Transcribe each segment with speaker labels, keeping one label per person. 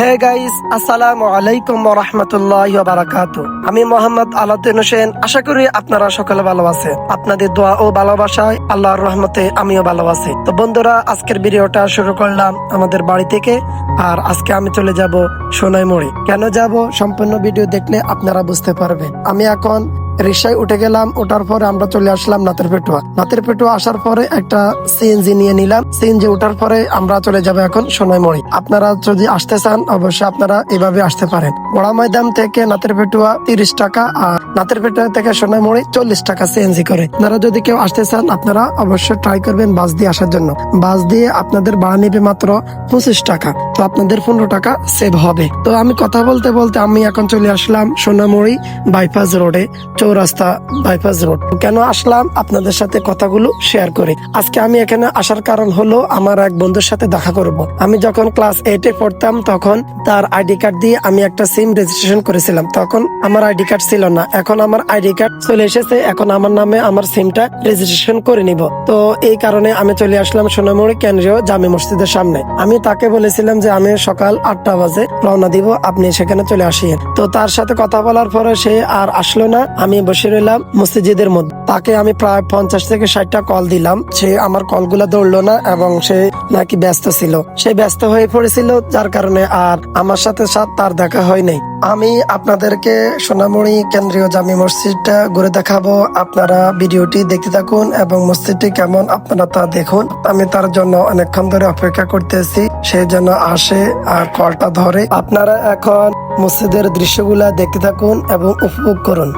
Speaker 1: Hey guys আসসালামু আলাইকুম রহমতুল্লাহ আমি মোহাম্মদ আলাউদ্দিন হোসেন, আশা করি আপনারা সকলে ভালো আছেন। আপনাদের দোয়া ও ভালোবাসায় আল্লাহর রহমতে আমিও ভালো আছি। তো বন্ধুরা, আজকের ভিডিওটা শুরু করলাম আমাদের বাড়ি থেকে, আর আজকে আমি চলে যাব সোনাইমুড়ি। কেন যাব? সম্পূর্ণ ভিডিও দেখলে আপনারা বুঝতে পারবেন। আমি এখন রিক্সায় উঠে গেলাম, ওঠার পরে আমরা চলে আসলাম নাতের পেটুয়া। নাতের পেটুয়া আসার পরে একটা সিএনজি নিয়ে নিলাম। সিএনজি ওঠার পরে আমরা চলে যাব এখন সোনাইমুড়ি। আপনারা যদি আসতে চান, অবশ্যই আপনারা এভাবে আসতে পারেন। বড়া ময়দান থেকে নাতের পেটুয়া তিরিশ টাকা আর নাতের পেটুয়া থেকে সোনাইমুড়ি চল্লিশ টাকা সিএনজি করে। আপনারা যদি কেউ আসতে চান, আপনারা অবশ্যই ট্রাই করবেন বাস দিয়ে আসার জন্য। বাস দিয়ে আপনাদের ভাড়া নেবে মাত্র পঁচিশ টাকা। তো আপনাদের পনেরো টাকা সেভ হবে। তো আমি কথা বলতে বলতে আমি এখন চলে আসলাম সোনামুড়ি বাইপাস রোডে চৌরাস্তা বাইপাস রোড কেন আসলাম? আপনাদের সাথে কথাগুলো শেয়ার করে। আজকে আমি এখানে আসার কারণ হলো আমার এক বন্ধুর সাথে দেখা করব। আমি যখন ক্লাস এইটে পড়তাম তখন তার আইডি কার্ড দিয়ে আমি একটা সিম রেজিস্ট্রেশন করেছিলাম। তখন আমার আইডি কার্ড ছিল না। এখন আমার আইডি কার্ড চলে এসেছে। এখন আমার নামে আমার সিমটা রেজিস্ট্রেশন করে নিব। তো এই কারণে আমি চলে আসলাম সোনামুড়ি কেন্দ্রীয় জামে মসজিদের সামনে। আমি তাকে বলেছিলাম যে আমি সকাল আটটা বাজে রওনা দিব, আপনি সেখানে চলে আসিয়েন তো তার সাথে কথা বলার পরে সে আর আসলো না। আমি বসে রইলাম মসজিদের মধ্যে। তাকে আমি প্রায় পঞ্চাশ থেকে ষাটটা কল দিলাম। সে আমার কলগুলা ধরলো না এবং সে নাকি ব্যস্ত ছিল। সে ব্যস্ত হয়ে পড়েছিল, যার কারণে আর আমার সাথে সাথ তার দেখা হয়নি আমি আপনাদেরকে সোনামণি কেন্দ্রীয় জামি মসজিদটা ঘুরে দেখাবো। আপনারা ভিডিওটি দেখতে থাকুন এবং মসজিদটি কেমন আপনারা তা দেখুন। আমি তার জন্য অনেকক্ষণ ধরে অপেক্ষা করতেছি। সে যেন আসে আর কলটা ধরে। আপনারা এখন মসজিদের দৃশ্যগুলা দেখতে থাকুন এবং উপভোগ করুন।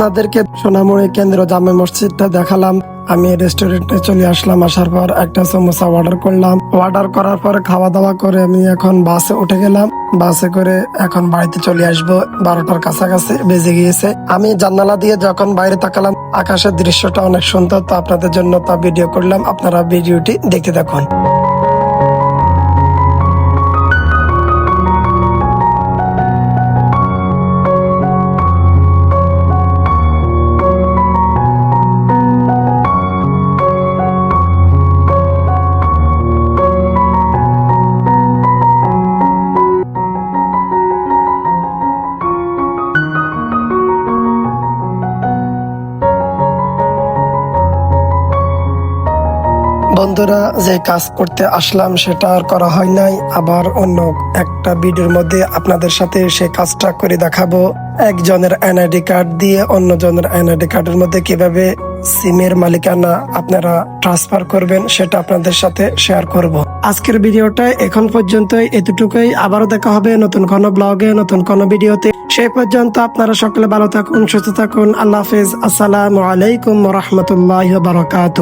Speaker 1: আপনাদেরকে সোনামুড়ি কেন্দ্র জামে মসজিদটা দেখালাম। আমি রেস্টুরেন্টে চলে আসলাম, আসার পর একটা সমোসা অর্ডার করলাম। অর্ডার করার পর খাওয়া দাওয়া করে আমি এখন বাসে উঠে গেলাম। বাসে করে এখন বাড়িতে চলে আসব। বারোটার কাছাকাছি বেজে গিয়েছে। আমি জানালা দিয়ে যখন বাইরে তাকালাম, আকাশের দৃশ্যটা অনেক সুন্দর। তো আপনাদের জন্য তা ভিডিও করলাম। আপনারা ভিডিওটি দেখতে দেখুন বন্ধুরা, যে কাজ করতে আসলাম সেটা আর করা হয় নাই। আবার অন্য একটা ভিডিওর মধ্যে আপনাদের সাথে সে কাজটা করে দেখাবো। একজনের এনআইডি কার্ড দিয়ে অন্যজনের এনআইডি কার্ডের মধ্যে কীভাবে সিমের মালিকানা আপনারা ট্রান্সফার করবেন সেটা আপনাদের সাথে শেয়ার করব। আজকের ভিডিওটা এখন পর্যন্ত এতটুকুই। আবারও দেখা হবে নতুন কোনো ব্লগে নতুন কোনো ভিডিওতে। সেই পর্যন্ত আপনারা সকলে ভালো থাকুন, সুস্থ থাকুন। আল্লাহ হাফিজ। আসসালামু আলাইকুম রহমতুল্লাহ বারকাত